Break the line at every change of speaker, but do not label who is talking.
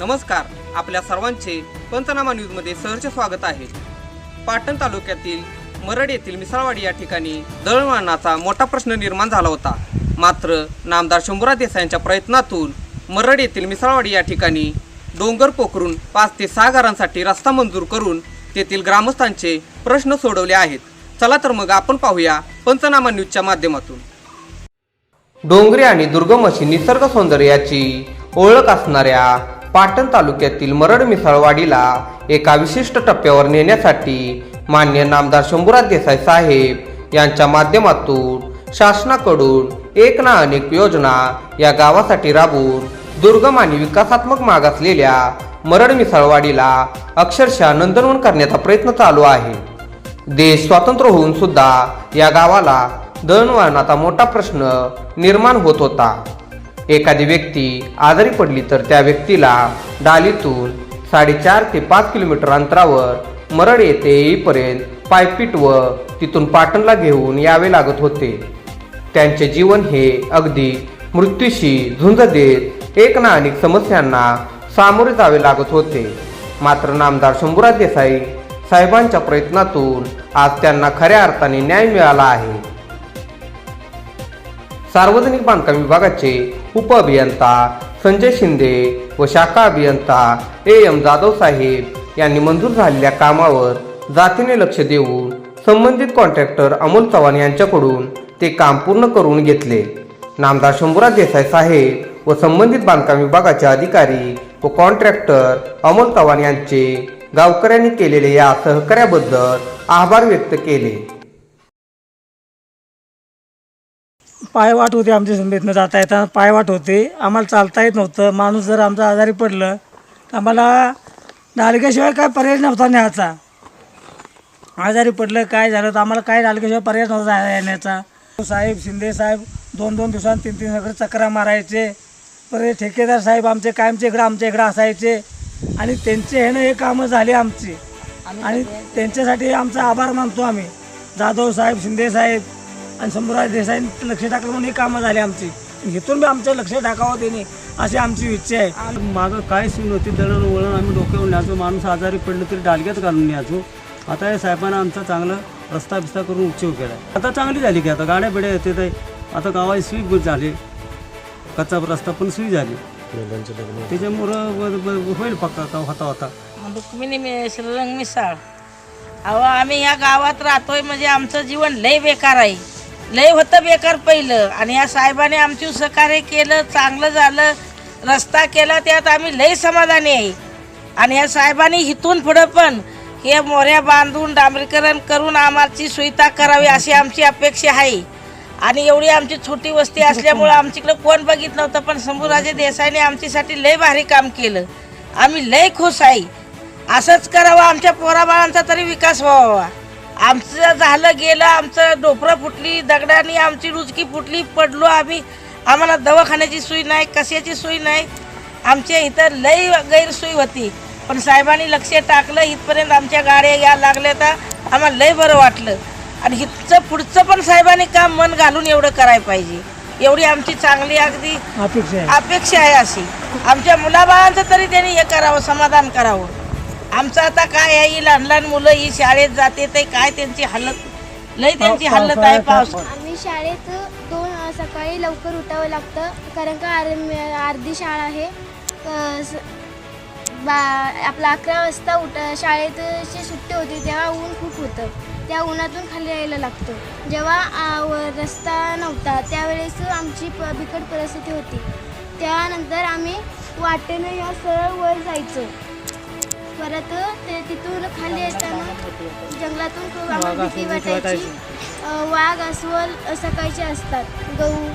नमस्कार. आपल्या सर्वांचे पंचनामा न्यूजमध्ये सहर्ष स्वागत आहे. पाटण तालुक्यातील मरड येथील मिसाळवाडी या ठिकाणी दळणवळणाचा मोठा प्रश्न निर्माण झाला होता. मात्र नामदार शंभूराज देसाईंच्या प्रयत्नातून मरड येथील मिसाळवाडी या ठिकाणी डोंगर पोखरून पाच ते सहा घरांसाठी रस्ता मंजूर करून तेथील ग्रामस्थांचे प्रश्न सोडवले आहेत. चला तर मग आपण पाहूया पंचनामा न्यूजच्या माध्यमातून. डोंगरी आणि दुर्गम अशी निसर्ग सौंदर्याची ओळख असणाऱ्या पाटण तालुक्यातील मरड मिसळवाडीला एका विशिष्ट टप्प्यावर नेण्यासाठी मान्य नामदार शंभूराज देसाई साहेब यांच्या माध्यमातून शासनाकडून एक ना अनेक योजना या गावासाठी राबवून दुर्गम आणि विकासात्मक मागासलेल्या मरड मिसळवाडीला अक्षरशः नंदनवन करण्याचा प्रयत्न चालू आहे. देश स्वातंत्र्य होऊन सुद्धा या गावाला दळणवळणाचा मोठा प्रश्न निर्माण होत होता. एखादी व्यक्ती आजारी पडली तर त्या व्यक्तीला डालीतून साडेचार ते पाच किलोमीटर अंतरावर मरड येथे येईपर्यंत पायपीट व तिथून पाटणला घेऊन यावे लागत होते. त्यांचे जीवन हे अगदी मृत्यूशी झुंज देत एक ना अनेक समस्यांना सामोरे जावे लागत होते. मात्र नामदार शंभूराज देसाई साहेबांच्या प्रयत्नातून आज त्यांना खऱ्या अर्थाने न्याय मिळाला आहे. सार्वजनिक बांधकाम विभागाचे उप अभियंता संजय शिंदे व शाखा अभियंता ए एम जाधव साहेब यांनी मंजूर झालेल्या कामावर जातीने लक्ष देऊन संबंधित कॉन्ट्रॅक्टर अमोल चव्हाण यांच्याकडून ते काम पूर्ण करून घेतले. नामदार शंभूराज देसाई साहेब व संबंधित बांधकाम विभागाचे अधिकारी व कॉन्ट्रॅक्टर अमोल चव्हाण यांचे गावकऱ्यांनी केलेले या सहकार्याबद्दल आभार व्यक्त केले.
पायवाट होती आमच्या सभेतनं जाता येताना पायवाट होते. आम्हाला चालता येत नव्हतं. माणूस जर आमचा आजारी पडलं तर आम्हाला नालिकेशिवाय काय पर्याय नव्हता न्यायचा. आजारी पडलं काय झालं तर आम्हाला काय नालिकेशिवाय पर्याय नव्हता येण्याचा साहेब शिंदे साहेब दोन दोन दिवसांनी तीन तीन सगळे चक्रा मारायचे. परत ठेकेदार साहेब आमचे कायमचे इकडं आमच्या इकडं असायचे. आणि त्यांचे ह्यानं हे कामं झाली आमची. आणि त्यांच्यासाठी आमचा आभार मानतो आम्ही. जाधव साहेब शिंदे साहेब आणि शंभूराज देसाईंनी लक्ष टाकलं म्हणून ही कामं झाली आमची. इथून बी आमचं लक्ष टाकावं त्यांनी अशी आमची इच्छा आहे.
मागं काय सीन नव्हती दळण वळण आम्ही डोक्यावर न्यायचो माणूस आजारी पडलं तरी डालग्यात घालून न्यायचो. आता या साहेबांना आमचा चांगला रस्ता बिस्ता करून उपयोग केला आता चांगली झाली की आता गाड्या बिड्या येते ते. आता गावाची सुई झाली. कच्चा रस्ता पण सुई झाली. त्याच्यामुळं होईल पक्का का होता होता?
रुक्मिणी मी श्रीरंग मिसाळ. अहो आम्ही या गावात राहतोय म्हणजे आमचं जीवन लय बेकार आहे. लय होतं बेकार पहिलं. आणि या साहेबाने आमची सहकार्य केलं चांगलं झालं रस्ता केला त्यात आम्ही लय समाधानी आहे. आणि या साहेबांनी इथून पुढं पण हे मोऱ्या बांधून डांबरीकरण करून आम्हाची सुविधा करावी अशी आमची अपेक्षा आहे. आणि एवढी आमची छोटी वस्ती असल्यामुळं आमच्याकडं कोण बघित नव्हतं पण शंभूराजे देसाईने आमच्यासाठी लय भारी काम केलं. आम्ही लय खुश आहे. असंच करावं आमच्या पोराबाळांचा तरी विकास व्हावा. आमचं झालं गेलं आमचं डोपरं फुटली दगडाने आमची रुचकी फुटली पडलो आम्ही. आम्हाला दवाखान्याची सोय नाही कशाची सोय नाही. आमच्या इथं लई गैरसोय होती. पण साहेबांनी लक्ष टाकलं इथपर्यंत आमच्या गाड्या या लागल्या तर आम्हाला लय बरं वाटलं. आणि इथचं पुढचं पण साहेबांनी काम मन घालून एवढं करायला पाहिजे. एवढी आमची चांगली अगदी
अपेक्षा आहे
अशी. आमच्या मुलाबाळांचं तरी त्यांनी हे करावं समाधान करावं. आमचं आता काय आहे? ही लहान लहान मुलं ही शाळेत जाते ते काय त्यांची हालत? लय त्यांची हालत आहे पाऊस.
आम्ही शाळेत दोन सकाळी लवकर उठावं लागतं कारण का आर अर्धी शाळा आहे. अ, स- बा आपलं अकरा वाजता उठ शाळेतची सुट्टी होती तेव्हा ऊन खूप होतं. त्या उन्हातून खाली यायला लागतं. जेव्हा आ, व- रस्ता नव्हता त्यावेळेस आमची प बिकट परिस्थिती होती. त्यानंतर आम्ही वाटेनं या सरळ वर जायचो. परत ते तिथून खाली येताना जंगलातून खूप आम्हाला भीती वाटायची. वाघ अस्वल सकाळचे असतात. गहू